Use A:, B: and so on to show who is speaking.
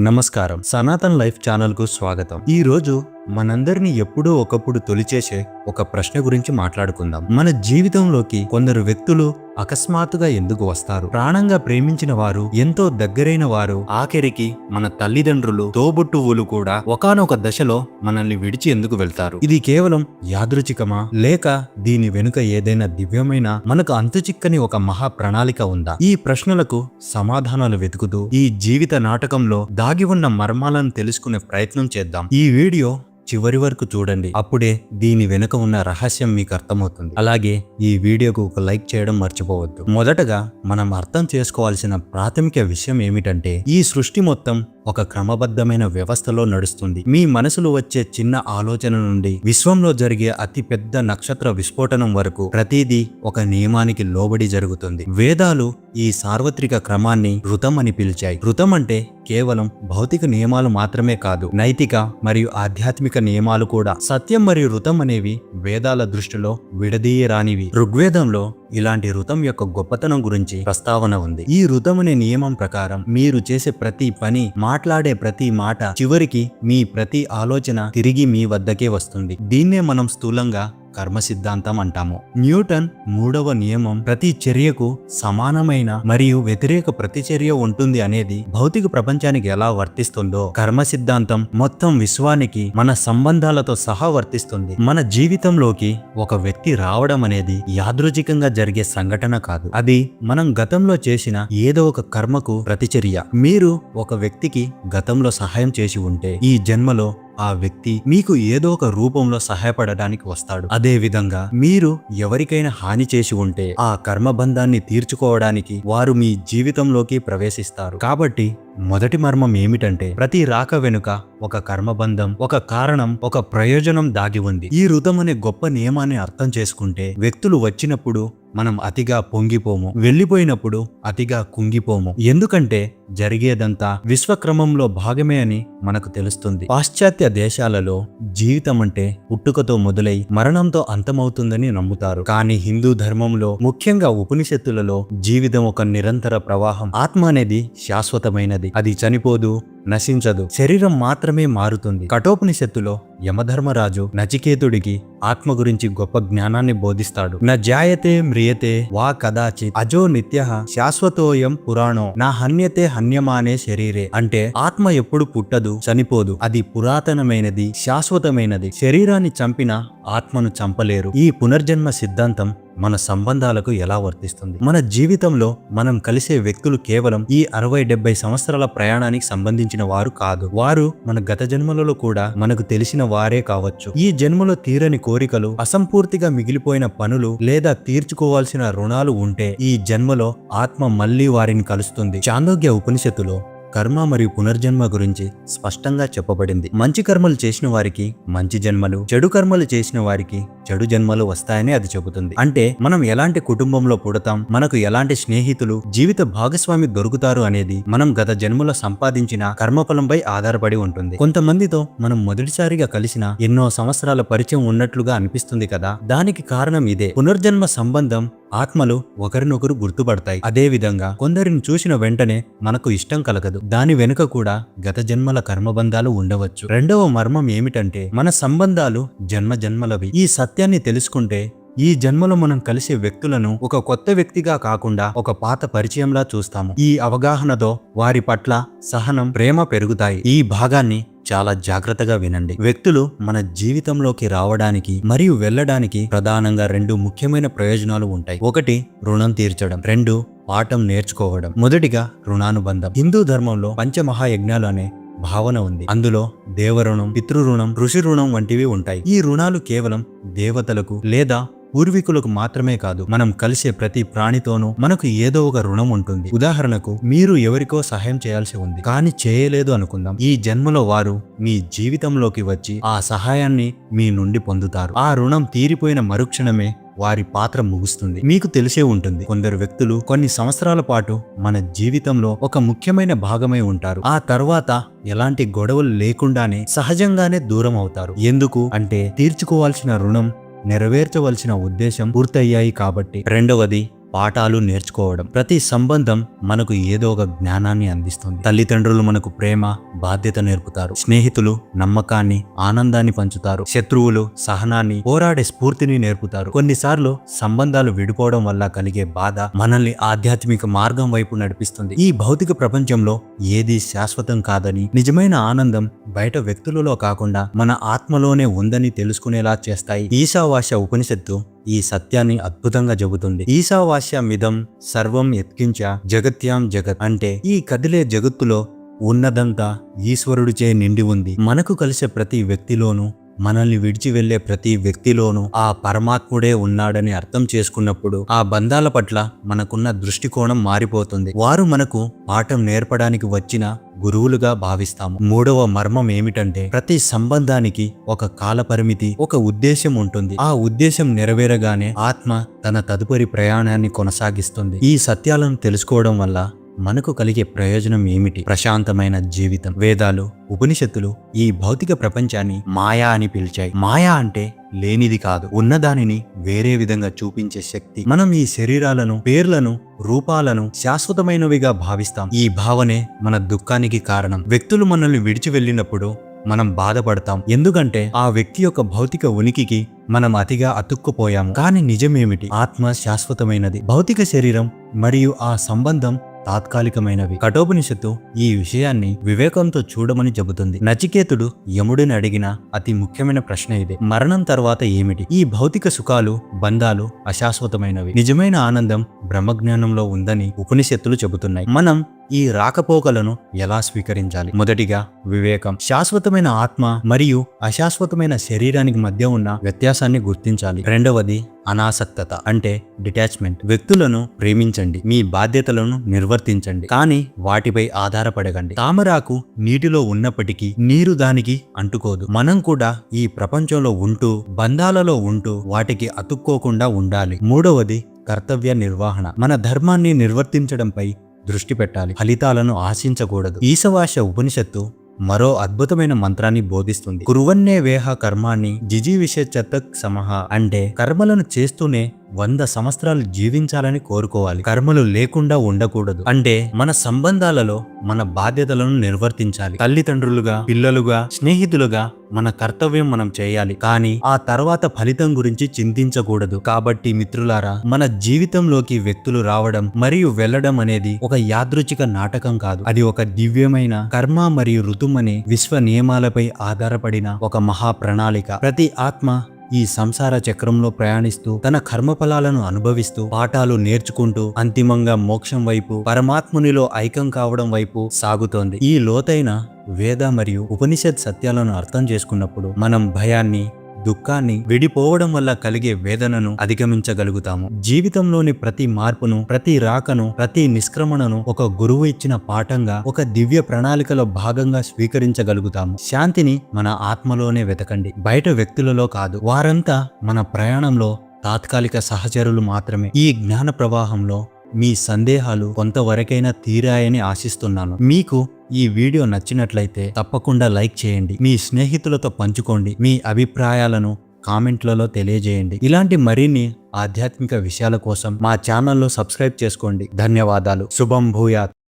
A: నమస్కారం. సనాతన్ లైఫ్ ఛానల్కు స్వాగతం. ఈ రోజు మనందరినీ ఎప్పుడో ఒకప్పుడు తొలిచేసే ఒక ప్రశ్న గురించి మాట్లాడుకుందాం. మన జీవితంలోకి కొందరు వ్యక్తులు అకస్మాత్తుగా ఎందుకు వస్తారు? ప్రాణంగా ప్రేమించిన వారు ఎంతో దగ్గరైన వారు ఆఖరికి మన తల్లిదండ్రులు తోబుట్టువులు కూడా ఒకానొక దశలో మనల్ని విడిచి ఎందుకు వెళ్తారు? ఇది కేవలం యాదృచికమా లేక దీని వెనుక ఏదైనా దివ్యమైన మనకు అంతుచిక్కని ఒక మహా ప్రణాళిక ఉందా? ఈ ప్రశ్నలకు సమాధానాలు వెతుకుతూ ఈ జీవిత నాటకంలో దాగి ఉన్న మర్మాలను తెలుసుకునే ప్రయత్నం చేద్దాం. ఈ వీడియో చివరి వరకు చూడండి. అప్పుడే దీని వెనుక ఉన్న రహస్యం మీకు అర్థమవుతుంది. అలాగే ఈ వీడియోకు ఒక లైక్ చేయడం మర్చిపోవద్దు. మొదటగా మనం అర్థం చేసుకోవాల్సిన ప్రాథమిక విషయం ఏమిటంటే ఈ సృష్టి మొత్తం ఒక క్రమబద్ధమైన వ్యవస్థలో నడుస్తుంది. మీ మనసులో వచ్చే చిన్న ఆలోచన నుండి విశ్వంలో జరిగే అతి పెద్ద నక్షత్ర విస్ఫోటనం వరకు ప్రతిదీ ఒక నియమానికి లోబడి జరుగుతుంది. వేదాలు ఈ సార్వత్రిక క్రమాన్ని ఋతం అని పిలిచాయి. ఋతం అంటే కేవలం భౌతిక నియమాలు మాత్రమే కాదు నైతిక మరియు ఆధ్యాత్మిక నియమాలు కూడా. సత్యం మరియు ఋతం అనేవి వేదాల దృష్టిలో విడదీయరానివి. ఋగ్వేదంలో ఇలాంటి ఋతం యొక్క గొప్పతనం గురించి ప్రస్తావన ఉంది. ఈ ఋతం అనే నియమం ప్రకారం మీరు చేసే ప్రతి పని మాట్లాడే ప్రతి మాట చివరికి మీ ప్రతి ఆలోచన తిరిగి మీ వద్దకే వస్తుంది. దీన్నే మనం స్థూలంగా కర్మ సిద్ధాంతం అంటాము. న్యూటన్ మూడవ నియమం ప్రతి చర్యకు సమానమైన మరియు వ్యతిరేక ప్రతిచర్య ఉంటుంది అనేది భౌతిక ప్రపంచానికి ఎలా వర్తిస్తుందో కర్మ సిద్ధాంతం మొత్తం విశ్వానికి మన సంబంధాలతో సహా వర్తిస్తుంది. మన జీవితంలోకి ఒక వ్యక్తి రావడం అనేది యాదృచికంగా జరిగే సంఘటన కాదు. అది మనం గతంలో చేసిన ఏదో ఒక కర్మకు ప్రతిచర్య. మీరు ఒక వ్యక్తికి గతంలో సహాయం చేసి ఉంటే ఈ జన్మలో ఆ వ్యక్తి మీకు ఏదో ఒక రూపంలో సహాయపడడానికి వస్తాడు. అదే విధంగా మీరు ఎవరికైనా హాని చేసి ఉంటే ఆ కర్మబంధాన్ని తీర్చుకోవడానికి వారు మీ జీవితంలోకి ప్రవేశిస్తారు. కాబట్టి మొదటి మర్మం ఏమిటంటే ప్రతి రాక వెనుక ఒక కర్మబంధం ఒక కారణం ఒక ప్రయోజనం దాగి ఉంది. ఈ రుతం అనే గొప్ప నియమాన్ని అర్థం చేసుకుంటే వ్యక్తులు వచ్చినప్పుడు మనం అతిగా పొంగిపోము వెళ్ళిపోయినప్పుడు అతిగా కుంగిపోము. ఎందుకంటే జరిగేదంతా విశ్వక్రమంలో భాగమే అని మనకు తెలుస్తుంది. పాశ్చాత్య దేశాలలో జీవితం అంటే పుట్టుకతో మొదలై మరణంతో అంతమవుతుందని నమ్ముతారు. కానీ హిందూ ధర్మంలో ముఖ్యంగా ఉపనిషత్తులలో జీవితం ఒక నిరంతర ప్రవాహం. ఆత్మ అనేది శాశ్వతమైనది. అది చనిపోదు నశించదు. శరీరం మాత్రమే మారుతుంది. కఠోపనిషత్తులో యమధర్మరాజు నచికేతుడికి ఆత్మ గురించి గొప్ప జ్ఞానాన్ని బోధిస్తాడు. న జాయతే మ్రియతే వా కదాచిత్ అజో నిత్య శాశ్వతోయం పురాణో. నా హన్యతే హన్యమానే శరీరే. అంటే ఆత్మ ఎప్పుడు పుట్టదు చనిపోదు. అది పురాతనమైనది శాశ్వతమైనది. శరీరాన్ని చంపిన ఆత్మను చంపలేరు. ఈ పునర్జన్మ సిద్ధాంతం మన సంబంధాలకు ఎలా వర్తిస్తుంది? మన జీవితంలో మనం కలిసే వ్యక్తులు కేవలం ఈ అరవై డెబ్బై సంవత్సరాల ప్రయాణానికి సంబంధించిన వారు కాదు. వారు మన గత జన్మలలో కూడా మనకు తెలిసిన వారే కావచ్చు. ఈ జన్మలో తీరని కోరికలు అసంపూర్తిగా మిగిలిపోయిన పనులు లేదా తీర్చుకోవాల్సిన రుణాలు ఉంటే ఈ జన్మలో ఆత్మ మళ్ళీ వారిని కలుస్తుంది. చాందోగ్య ఉపనిషత్తులో కర్మ మరియు పునర్జన్మ గురించి స్పష్టంగా చెప్పబడింది. మంచి కర్మలు చేసిన వారికి మంచి జన్మలు చెడు కర్మలు చేసిన వారికి చెడు జన్మలు వస్తాయని అది చెబుతుంది. అంటే మనం ఎలాంటి కుటుంబంలో పుడతాం మనకు ఎలాంటి స్నేహితులు జీవిత భాగస్వామి దొరుకుతారు అనేది మనం గత జన్మలో సంపాదించిన కర్మఫలంపై ఆధారపడి ఉంటుంది. కొంతమందితో మనం మొదటిసారిగా కలిసిన ఎన్నో సంవత్సరాల పరిచయం ఉన్నట్లుగా అనిపిస్తుంది కదా? దానికి కారణం ఇదే. పునర్జన్మ సంబంధం ఆత్మలు ఒకరినొకరు గుర్తుపడతాయి. అదే విధంగా కొందరిని చూసిన వెంటనే మనకు ఇష్టం కలగదు. దాని వెనుక కూడా గత జన్మల కర్మబంధాలు ఉండవచ్చు. రెండవ మర్మం ఏమిటంటే మన సంబంధాలు జన్మ జన్మలవి ఈ సత్యాన్ని తెలుసుకుంటే ఈ జన్మలో మనం కలిసే వ్యక్తులను ఒక కొత్త వ్యక్తిగా కాకుండా ఒక పాత పరిచయంలా చూస్తాము. ఈ అవగాహనతో వారి పట్ల సహనం ప్రేమ పెరుగుతాయి. ఈ భాగాన్ని చాలా జాగ్రత్తగా వినండి. వ్యక్తులు మన జీవితంలోకి రావడానికి మరియు వెళ్ళడానికి ప్రధానంగా రెండు ముఖ్యమైన ప్రయోజనాలు ఉంటాయి. ఒకటి రుణం తీర్చడం. రెండు పాఠం నేర్చుకోవడం. మొదటిగా రుణానుబంధం. హిందూ ధర్మంలో పంచమహాయజ్ఞాలు అనే భావన ఉంది. అందులో దేవరుణం పితృరుణం ఋషి రుణం వంటివి ఉంటాయి. ఈ రుణాలు కేవలం దేవతలకు లేదా పూర్వీకులకు మాత్రమే కాదు మనం కలిసే ప్రతి ప్రాణితోనూ మనకు ఏదో ఒక రుణం ఉంటుంది. ఉదాహరణకు మీరు ఎవరికో సహాయం చేయాల్సి ఉంది. కానీ చేయలేదు అనుకుందాం. ఈ జన్మలో వారు మీ జీవితంలోకి వచ్చి ఆ సహాయాన్ని మీ నుండి పొందుతారు. ఆ రుణం తీరిపోయిన మరుక్షణమే వారి పాత్ర ముగుస్తుంది. మీకు తెలిసే ఉంటుంది. కొందరు వ్యక్తులు కొన్ని సంవత్సరాల పాటు మన జీవితంలో ఒక ముఖ్యమైన భాగమై ఉంటారు. ఆ తర్వాత ఎలాంటి గొడవలు లేకుండానే సహజంగానే దూరం అవుతారు. ఎందుకు? అంటే తీర్చుకోవాల్సిన రుణం నెరవేర్చవలసిన ఉద్దేశం పూర్తయ్యాయి కాబట్టి. రెండవది పాఠాలు నేర్చుకోవడం. ప్రతి సంబంధం మనకు ఏదో ఒక జ్ఞానాన్ని అందిస్తుంది. తల్లిదండ్రులు మనకు ప్రేమ బాధ్యత నేర్పుతారు. స్నేహితులు నమ్మకాన్ని ఆనందాన్ని పంచుతారు. శత్రువులు సహనాన్ని పోరాడే స్ఫూర్తిని నేర్పుతారు. కొన్నిసార్లు సంబంధాలు విడిపోవడం వల్ల కలిగే బాధ మనల్ని ఆధ్యాత్మిక మార్గం వైపు నడిపిస్తుంది. ఈ భౌతిక ప్రపంచంలో ఏది శాశ్వతం కాదని నిజమైన ఆనందం బయట వ్యక్తులలో కాకుండా మన ఆత్మలోనే ఉందని తెలుసుకునేలా చేస్తాయి. ఈశావాస్య ఉపనిషత్తు ఈ సత్యాన్ని అద్భుతంగా చెబుతుంది. ఈశావాస్య మిదం సర్వం ఎత్కించ జగత్యాం జగత్ అంటే ఈ కదిలే జగత్తులో ఉన్నదంతా ఈశ్వరుడిచే నిండి ఉంది. మనకు కలిసే ప్రతి వ్యక్తిలోనూ మనల్ని విడిచి వెళ్ళే ప్రతి వ్యక్తిలోనూ ఆ పరమాత్ముడే ఉన్నాడని అర్థం చేసుకున్నప్పుడు ఆ బంధాల పట్ల మనకున్న దృష్టికోణం మారిపోతుంది. వారు మనకు పాఠం నేర్పడానికి వచ్చిన గురువులుగా భావిస్తాము. మూడవ మర్మం ఏమిటంటే ప్రతి సంబంధానికి ఒక కాల పరిమితి ఒక ఉద్దేశం ఉంటుంది. ఆ ఉద్దేశం నెరవేరగానే ఆత్మ తన తదుపరి ప్రయాణాన్ని కొనసాగిస్తుంది. ఈ సత్యాలను తెలుసుకోవడం వల్ల మనకు కలిగే ప్రయోజనం ఏమిటి? ప్రశాంతమైన జీవితం వేదాలు ఉపనిషత్తులు ఈ భౌతిక ప్రపంచాన్ని మాయా అని పిలిచాయి. మాయా అంటే లేనిది కాదు. ఉన్నదానిని వేరే విధంగా చూపించే శక్తి. మనం ఈ శరీరాలను పేర్లను రూపాలను శాశ్వతమైనవిగా భావిస్తాం. ఈ భావనే మన దుఃఖానికి కారణం. వ్యక్తులు మనల్ని విడిచి వెళ్ళినప్పుడు మనం బాధపడతాం. ఎందుకంటే ఆ వ్యక్తి యొక్క భౌతిక ఉనికికి మనం అతిగా అతుక్కుపోయాము. కానీ నిజమేమిటి? ఆత్మ శాశ్వతమైనది. భౌతిక శరీరం మరియు ఆ సంబంధం తాత్కాలికమైనవి. కఠోపనిషత్తు ఈ విషయాన్ని వివేకంతో చూడమని చెబుతుంది. నచికేతుడు యముడిని అడిగిన అతి ముఖ్యమైన ప్రశ్న ఇదే. మరణం తర్వాత ఏమిటి? ఈ భౌతిక సుఖాలు బంధాలు అశాశ్వతమైనవి. నిజమైన ఆనందం బ్రహ్మజ్ఞానంలో ఉందని ఉపనిషత్తులు చెబుతున్నాయి. మనం ఈ రాకపోకలను ఎలా స్వీకరించాలి? మొదటిగా వివేకం. శాశ్వతమైన ఆత్మ మరియు అశాశ్వతమైన శరీరానికి మధ్య ఉన్న వ్యత్యాసాన్ని గుర్తించాలి. రెండవది అనాసక్తత అంటే డిటాచ్మెంట్ వ్యక్తులను ప్రేమించండి. మీ బాధ్యతలను నిర్వర్తించండి. కానీ వాటిపై ఆధారపడకండి. తామరాకు నీటిలో ఉన్నప్పటికీ నీరు దానికి అంటుకోదు. మనం కూడా ఈ ప్రపంచంలో ఉంటూ బంధాలలో ఉంటూ వాటికి అతుక్కోకుండా ఉండాలి. మూడవది కర్తవ్య నిర్వహణ. మన ధర్మాన్ని నిర్వర్తించడంపై దృష్టి పెట్టాలి. ఫలితాలను ఆశించకూడదు. ఈశవాస ఉపనిషత్తు మరో అద్భుతమైన మంత్రాన్ని బోధిస్తుంది. కురువన్నే వేహ కర్మాన్ని జిజీవిషతక్ సమహ అంటే కర్మలను చేస్తూనే వంద సంవత్సరాలు జీవించాలని కోరుకోవాలి. కర్మలు లేకుండా ఉండకూడదు. అంటే మన సంబంధాలలో మన బాధ్యతలను నిర్వర్తించాలి. తల్లిదండ్రులుగా పిల్లలుగా స్నేహితులుగా మన కర్తవ్యం మనం చేయాలి. కానీ ఆ తర్వాత ఫలితం గురించి చింతించకూడదు. కాబట్టి మిత్రులారా మన జీవితంలోకి వ్యక్తులు రావడం మరియు వెళ్ళడం అనేది ఒక యాదృచ్ఛిక నాటకం కాదు. అది ఒక దివ్యమైన కర్మ మరియు ఋతుమనే విశ్వ నియమాలపై ఆధారపడిన ఒక మహా ప్రణాళిక ప్రతి ఆత్మ ఈ సంసార చక్రంలో ప్రయాణిస్తూ తన కర్మఫలాలను అనుభవిస్తూ పాఠాలు నేర్చుకుంటూ అంతిమంగా మోక్షం వైపు పరమాత్మునిలో ఐక్యం కావడం వైపు సాగుతోంది. ఈ లోతైన వేద మరియు ఉపనిషత్ సత్యాలను అర్థం చేసుకున్నప్పుడు మనం భయాన్ని దుఃఖాన్ని విడిపోవడం వల్ల కలిగే వేదనను అధిగమించగలుగుతాము. జీవితంలోని ప్రతి మార్పును ప్రతి రాకను ప్రతి నిష్క్రమణను ఒక గురువు ఇచ్చిన పాఠంగా ఒక దివ్య ప్రణాళికలో భాగంగా స్వీకరించగలుగుతాము. శాంతిని మన ఆత్మలోనే వెతకండి. బయట వ్యక్తులలో కాదు. వారంతా మన ప్రయాణంలో తాత్కాలిక సహచరులు మాత్రమే. ఈ జ్ఞాన ప్రవాహంలో మీ సందేహాలు కొంతవరకైనా తీరాయని ఆశిస్తున్నాను. మీకు ఈ వీడియో నచ్చినట్లయితే తప్పకుండా లైక్ చేయండి. మీ స్నేహితులతో పంచుకోండి. మీ అభిప్రాయాలను కామెంట్లలో తెలియజేయండి. ఇలాంటి మరిన్ని ఆధ్యాత్మిక విషయాల కోసం మా ఛానల్లో సబ్స్క్రైబ్ చేసుకోండి. ధన్యవాదాలు. శుభం భూయాత్.